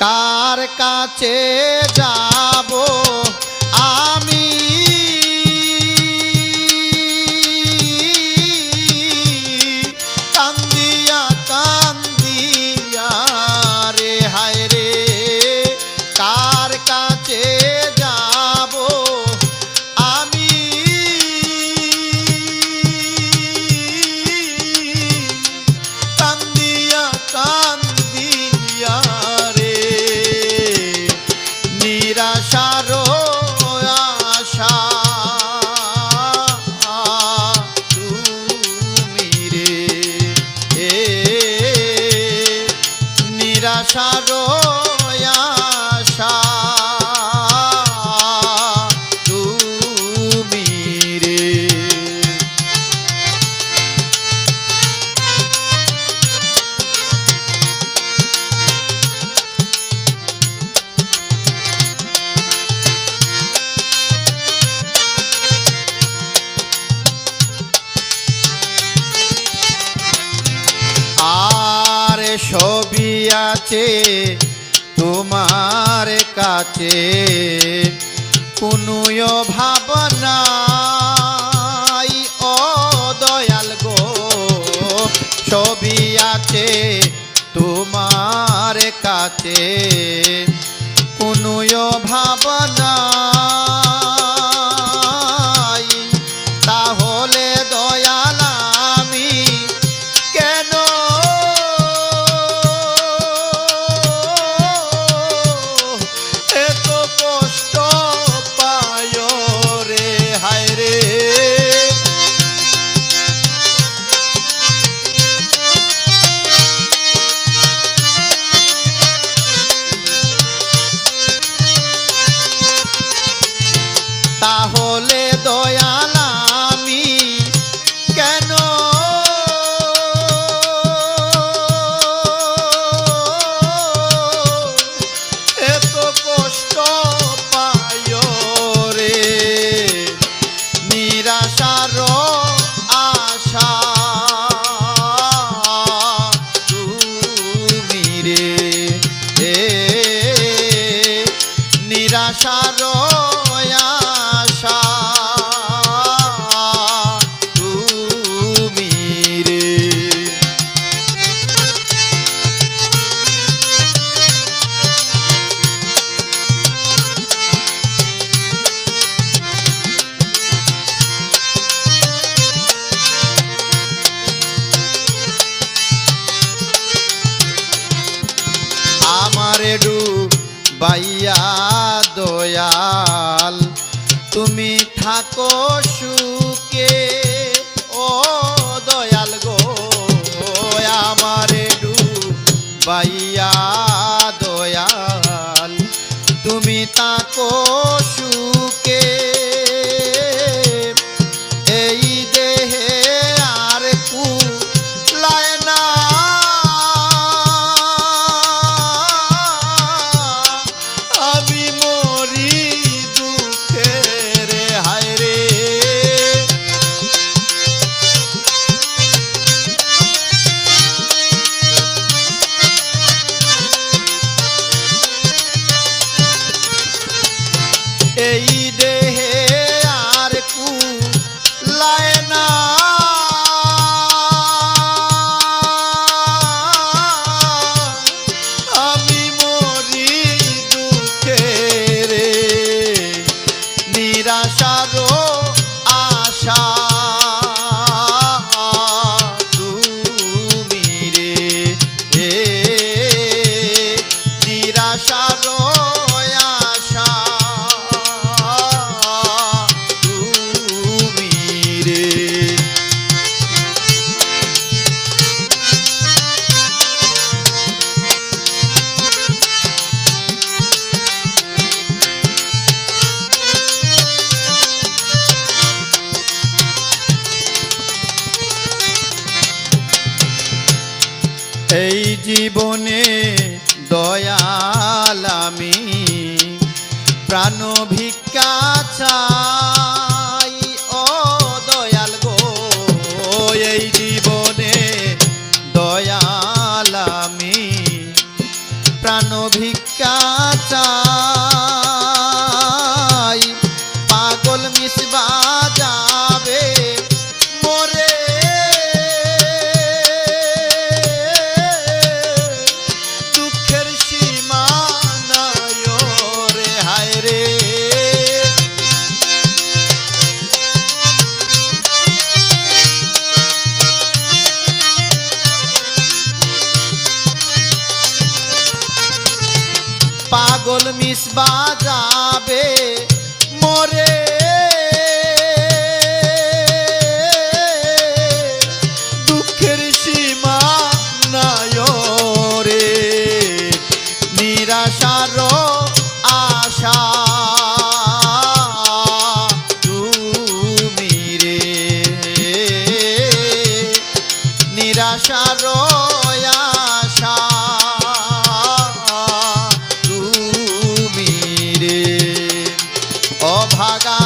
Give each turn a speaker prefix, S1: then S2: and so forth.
S1: কার কাছে যাব? আশারো আশা। তুমি রে। আ সবই আছে তোমার কাছে। কোনো ভাবনা ও দয়াল গো, সবই আছে তোমার কাছে। কোনো ভাবনা বাইয়া দয়াল তুমি থাকো সু নিরাশারও আশা। জীবনে দয়াল আমি। প্রাণ ভিক্ষা চা মিশবা যাবে মোরে। দুঃখের সীমা নাই রে নিরাশার भागा